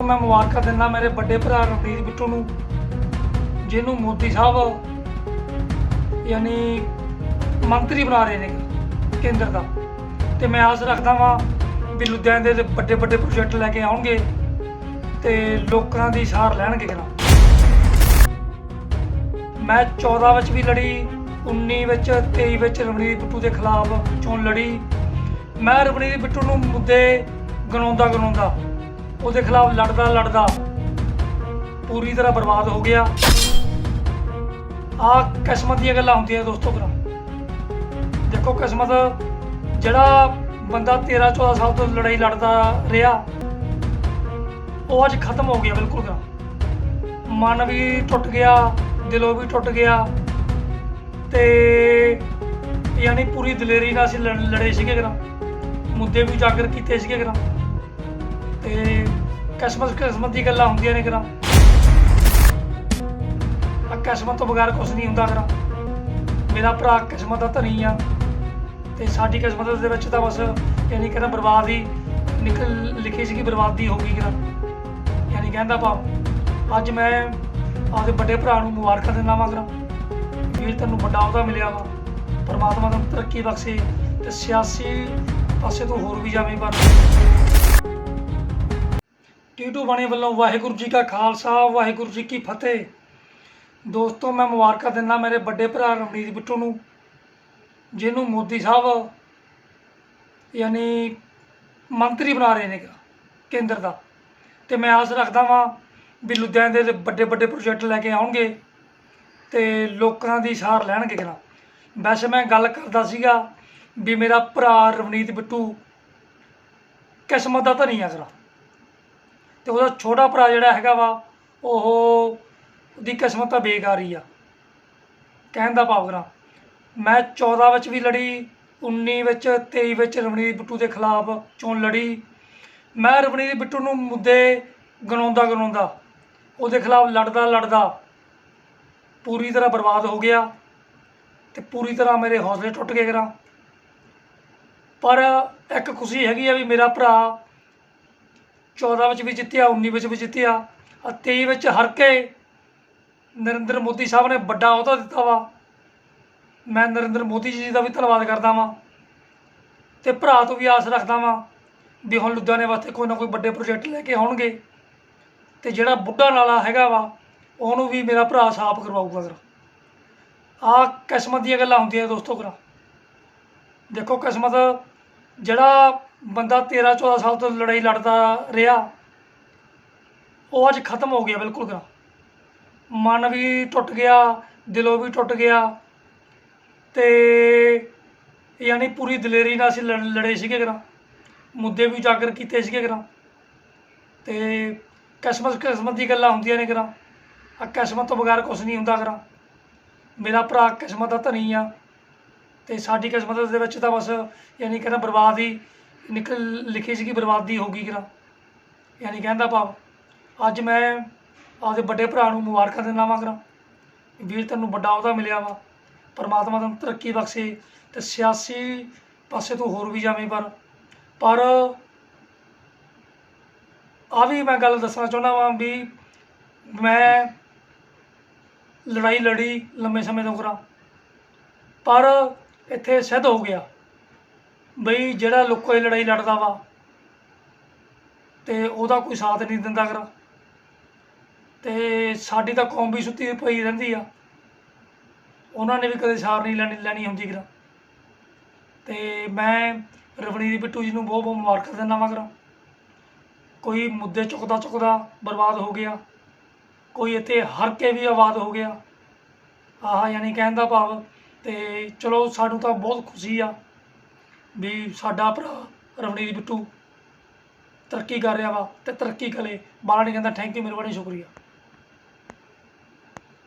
ਮੈਂ ਮੁਬਾਰਕਾਂ ਦਿੰਦਾ, ਮੇਰੇ ਵੱਡੇ ਭਰਾ ਰਣਜੀਤ ਬਿੱਟੂ ਨੂੰ, ਜਿਹਨੂੰ ਮੋਦੀ ਸਾਹਿਬ ਯਾਨੀ ਮੰਤਰੀ ਬਣਾ ਰਹੇ ਨੇ ਕੇਂਦਰ ਦਾ। ਤੇ ਮੈਂ ਆਸ ਰੱਖਦਾ ਵਾਂ ਵੀ ਲੁਧਿਆਣੇ ਦੇ ਵੱਡੇ ਵੱਡੇ ਪ੍ਰੋਜੈਕਟ ਲੈ ਕੇ ਆਉਣਗੇ ਤੇ ਲੋਕਾਂ ਦੀ ਸਾਰ ਲੈਣਗੇ ਕਿਨਾ ਮੈਂ 14 ਵਿੱਚ ਵੀ ਲੜੀ 19 ਵਿੱਚ 23 ਵਿੱਚ ਰਵਨੀਤ ਬਿੱਟੂ ਦੇ ਖਿਲਾਫ ਚੋਣ ਲੜੀ। ਮੈਂ ਰਵਨੀਤ ਬਿੱਟੂ ਨੂੰ ਮੁੱਦੇ ਗਣਾਉਂਦਾ ਗਣਾਉਂਦਾ ਉਹਦੇ ਖਿਲਾਫ ਲੜਦਾ ਲੜਦਾ ਪੂਰੀ ਤਰ੍ਹਾਂ ਬਰਬਾਦ ਹੋ ਗਿਆ। ਆ ਕਿਸਮਤ ਦੀਆਂ ਗੱਲਾਂ ਹੁੰਦੀਆਂ ਦੋਸਤੋ ਕਰਾ ਦੇਖੋ ਕਿਸਮਤ ਜਿਹੜਾ ਬੰਦਾ 13 14 ਸਾਲ ਤੋਂ ਲੜਾਈ ਲੜਦਾ ਰਿਹਾ, ਉਹ ਅੱਜ ਖਤਮ ਹੋ ਗਿਆ ਬਿਲਕੁਲ ਕਰਾ ਮਨ ਵੀ ਟੁੱਟ ਗਿਆ, ਦਿਲੋਂ ਵੀ ਟੁੱਟ ਗਿਆ ਤੇ ਯਾਨੀ ਪੂਰੀ ਦਲੇਰੀ ਨਾਲ ਅਸੀਂ ਲੜ- ਲੜੇ ਸੀਗੇ ਕਰਾ ਮੁੱਦੇ ਵੀ ਉਜਾਗਰ ਕੀਤੇ ਸੀਗੇ ਕਰਾ ਤੇ ਕਿਸਮਤ ਕਿਸਮਤ ਦੀ ਗੱਲਾਂ ਹੁੰਦੀਆਂ ਨੇ ਕਰਾ। ਆ ਕਿਸਮਤ ਤੋਂ ਬਗੈਰ ਕੁਝ ਨਹੀਂ ਹੁੰਦਾ ਕਰਾ। ਮੇਰਾ ਭਰਾ ਕਿਸਮਤ ਦਾ ਧਨੀ ਆ ਤੇ ਸਾਡੀ ਕਿਸਮਤ ਦੇ ਵਿੱਚ ਤਾਂ ਬਸ ਯਾਨੀ ਕਹਿੰਦਾ ਬਰਬਾਦ ਹੀ ਨਿਕਲ ਲਿਖੀ ਸੀਗੀ, ਬਰਬਾਦੀ ਹੋ ਗਈ ਕਿਰਾ। ਯਾਨੀ ਕਹਿੰਦਾ ਭਾਵ ਅੱਜ ਮੈਂ ਆਪਦੇ ਵੱਡੇ ਭਰਾ ਨੂੰ ਮੁਬਾਰਕਾਂ ਦਿੰਦਾ ਵਾਂ ਕਰਾ। ਵੀਰ ਤੈਨੂੰ ਵੱਡਾ ਉਹਦਾ ਮਿਲਿਆ ਵਾ। ਪਰਮਾਤਮਾ ਤੈਨੂੰ ਤਰੱਕੀ ਬਖਸ਼ੇ ਤੇ ਸਿਆਸੀ ਪਾਸੇ ਤੋਂ ਹੋਰ ਵੀ ਜਾਵੇਂ ਪਰ ਟੀਟੂ ਬਾਣੀ ਵੱਲੋਂ ਵਾਹਿਗੁਰੂ ਜੀ ਕਾ ਖਾਲਸਾ, ਵਾਹਿਗੁਰੂ ਜੀ ਕੀ ਫਤਿਹ। ਦੋਸਤੋ, ਮੈਂ ਮੁਬਾਰਕਾਂ ਦਿੰਦਾ ਮੇਰੇ ਵੱਡੇ ਭਰਾ ਰਣਜੀਤ ਬਿੱਟੂ ਨੂੰ, ਜਿਹਨੂੰ ਮੋਦੀ ਸਾਹਿਬ ਯਾਨੀ ਮੰਤਰੀ ਬਣਾ ਰਹੇ ਨੇ ਕੇਂਦਰ ਦਾ। ਤੇ ਮੈਂ ਆਸ ਰੱਖਦਾ ਵਾਂ ਵੀ ਲੁਧਿਆਣੇ ਦੇ ਵੱਡੇ ਵੱਡੇ ਪ੍ਰੋਜੈਕਟ ਲੈ ਕੇ ਆਉਣਗੇ ਤੇ ਲੋਕਾਂ ਦੀ ਸਾਰ ਲੈਣਗੇ ਕਿਨਾ ਵੈਸੇ ਮੈਂ ਗੱਲ ਕਰਦਾ ਸੀਗਾ ਵੀ ਮੇਰਾ ਭਰਾ ਰਵਨੀਤ ਬਿੱਟੂ ਕਿਸਮਤ ਦਾ ਧਨੀ ਆ ਕਰਾ ਤੇ ਉਹਦਾ ਛੋਟਾ ਭਰਾ ਜਿਹੜਾ ਹੈਗਾ ਵਾ, ਉਹ ਉਹਦੀ ਕਿਸਮਤ ਤਾਂ ਬੇਕਾਰੀ ਆ। ਕਹਿਣ ਦਾ ਭਾਵ ਕਰਾਂ, ਮੈਂ 14 ਵਿੱਚ ਵੀ ਲੜੀ 19 ਵਿੱਚ 23 ਵਿੱਚ ਰਵਨੀਤ ਬਿੱਟੂ ਦੇ ਖਿਲਾਫ ਚੋਣ ਲੜੀ। ਮੈਂ ਰਵਨੀਤ ਬਿੱਟੂ ਨੂੰ ਮੁੱਦੇ ਗਣਾਉਂਦਾ ਗਣਾਉਂਦਾ, ਉਹਦੇ ਖਿਲਾਫ ਲੜਦਾ ਲੜਦਾ ਪੂਰੀ ਤਰ੍ਹਾਂ ਬਰਬਾਦ ਹੋ ਗਿਆ ਤੇ ਪੂਰੀ ਤਰ੍ਹਾਂ ਮੇਰੇ ਹੌਸਲੇ ਟੁੱਟ ਗਏ ਕਰਾਂ। ਪਰ ਇੱਕ ਖੁਸ਼ੀ ਹੈਗੀ ਆ ਵੀ ਮੇਰਾ ਭਰਾ 14 ਵਿੱਚ ਵੀ ਜਿੱਤਿਆ 19 ਵਿੱਚ ਵੀ ਜਿੱਤਿਆ ਅਤੇ 23 ਵਿੱਚ ਹਰ ਕੇ ਨਰਿੰਦਰ ਮੋਦੀ ਸਾਹਿਬ ਨੇ ਵੱਡਾ ਅਹੁਦਾ ਦਿੱਤਾ ਵਾ। ਮੈਂ ਨਰਿੰਦਰ ਮੋਦੀ ਜੀ ਦਾ ਵੀ ਧੰਨਵਾਦ ਕਰਦਾ ਵਾਂ ਤੇ ਭਰਾ ਤੋਂ ਵੀ ਆਸ ਰੱਖਦਾ ਵਾਂ ਵੀ ਹੁਣ ਲੁਧਿਆਣੇ ਵਾਸਤੇ ਕੋਈ ਨਾ ਕੋਈ ਵੱਡੇ ਪ੍ਰੋਜੈਕਟ ਲੈ ਕੇ ਆਉਣਗੇ ਤੇ ਜਿਹੜਾ ਬੁੱਢਾ ਨਾਲਾ ਹੈਗਾ ਵਾ, ਉਹਨੂੰ ਵੀ ਮੇਰਾ ਭਰਾ ਸਾਫ਼ ਕਰਵਾਊਗਾ ਫਿਰ ਆ ਕਿਸਮਤ ਦੀਆਂ ਗੱਲਾਂ ਹੁੰਦੀਆਂ ਦੋਸਤੋ ਕਰਾ ਦੇਖੋ ਕਿਸਮਤ ਜਿਹੜਾ ਬੰਦਾ 13 14 ਸਾਲ ਤੋਂ ਲੜਾਈ ਲੜਦਾ ਰਿਹਾ। ਉਹ ਅੱਜ ਖਤਮ ਹੋ ਗਿਆ ਬਿਲਕੁਲ ਕਰਾ ਮਨ ਵੀ ਟੁੱਟ ਗਿਆ, ਦਿਲੋਂ ਵੀ ਟੁੱਟ ਗਿਆ। ਤੇ ਯਾਨੀ ਪੂਰੀ ਦਲੇਰੀ ਨਾਲ ਅਸੀਂ ਲੜ- ਲੜੇ ਸੀਗੇ ਕਰਾ ਮੁੱਦੇ ਵੀ ਉਜਾਗਰ ਕੀਤੇ ਸੀਗੇ ਕਰਾ ਤੇ ਕਿਸਮਤ ਕਿਸਮਤ ਦੀ ਗੱਲਾਂ ਹੁੰਦੀਆਂ ਨੇ ਕਰਾ ਆ ਕਿਸਮਤ ਤੋਂ ਬਗੈਰ ਕੁਝ ਨਹੀਂ ਹੁੰਦਾ ਕਰਾ ਮੇਰਾ ਭਰਾ ਕਿਸਮਤ ਦਾ ਧਨੀ ਆ। ਤੇ ਸਾਡੀ ਕਿਸਮਤ ਦੇ ਵਿੱਚ ਤਾਂ ਬਸ ਯਾਨੀ ਕਹਿੰਦਾ ਬਰਬਾਦ ਹੀ ਨਿਕਲ ਲਿਖੀ ਸੀਗੀ, ਬਰਬਾਦੀ ਹੋ ਗਈ ਕਰਾ ਯਾਨੀ ਕਹਿੰਦਾ ਭਾਵ ਅੱਜ ਮੈਂ ਆਪਦੇ ਵੱਡੇ ਭਰਾ ਨੂੰ ਮੁਬਾਰਕਾਂ ਦਿੰਦਾ ਵਾਂ ਕਰਾ ਵੀਰ ਤੈਨੂੰ ਵੱਡਾ ਉਹਦਾ ਮਿਲਿਆ ਵਾ, ਪਰਮਾਤਮਾ ਤੈਨੂੰ ਤਰੱਕੀ ਬਖਸ਼ੇ ਤੇ ਸਿਆਸੀ ਪਾਸੇ ਤੋਂ ਹੋਰ ਵੀ ਜਾਵੇਂ ਪਰ ਪਰ ਆ ਵੀ ਮੈਂ ਗੱਲ ਦੱਸਣਾ ਚਾਹੁੰਦਾ ਵਾਂ ਵੀ ਮੈਂ ਲੜਾਈ ਲੜੀ ਲੰਮੇ ਸਮੇਂ ਤੋਂ ਕਰਾਂ ਪਰ ਇੱਥੇ ਸਿੱਧ ਹੋ ਗਿਆ। ਬਈ ਜਿਹੜਾ ਲੋਕਾਂ ਇਹ ਲੜਾਈ ਲੜਦਾ ਵਾ ਤੇ ਉਹਦਾ ਕੋਈ ਸਾਥ ਨਹੀਂ ਦਿੰਦਾ ਕਰਾ ਤੇ ਸਾਡੀ ਤਾਂ ਕੌਮ ਵੀ ਸੁੱਤੀ ਪਈ ਰਹਿੰਦੀ ਆ। ਉਹਨਾਂ ਨੇ ਵੀ ਕਦੇ ਸਾਰ ਨਹੀਂ ਲੈਣੀ ਲੈਣੀ ਹੁੰਦੀ ਕਰਾ ਤੇ ਮੈਂ ਰਵਨੀਤ ਬਿੱਟੂ ਜੀ ਨੂੰ ਬਹੁਤ ਬਹੁਤ ਮੁਬਾਰਕਾਂ ਦਿੰਦਾ ਵਾਂ ਕਰਾ ਕੋਈ ਮੁੱਦੇ ਚੁੱਕਦਾ ਚੁੱਕਦਾ ਬਰਬਾਦ ਹੋ ਗਿਆ। ਕੋਈ ਇੱਥੇ ਹਰ ਕੇ ਵੀ ਆਬਾਦ ਹੋ ਗਿਆ। ਆਹ ਯਾਨੀ ਕਹਿਣ ਦਾ ਭਾਵ ਤੇ ਚਲੋ ਸਾਨੂੰ ਤਾਂ ਬਹੁਤ ਖੁਸ਼ੀ ਆ। ਵੀ ਸਾਡਾ ਭਰਾ ਰਵਨੀਤ ਬਿੱਟੂ ਤਰੱਕੀ ਕਰ ਰਿਹਾ ਵਾ ਤੇ ਤਰੱਕੀ ਕਰੇ ਬਾਲਾ ਨਹੀਂ ਕਹਿੰਦਾ ਥੈਂਕ ਯੂ ਮਿਹਰਬਾਨੀ ਸ਼ੁਕਰੀਆ।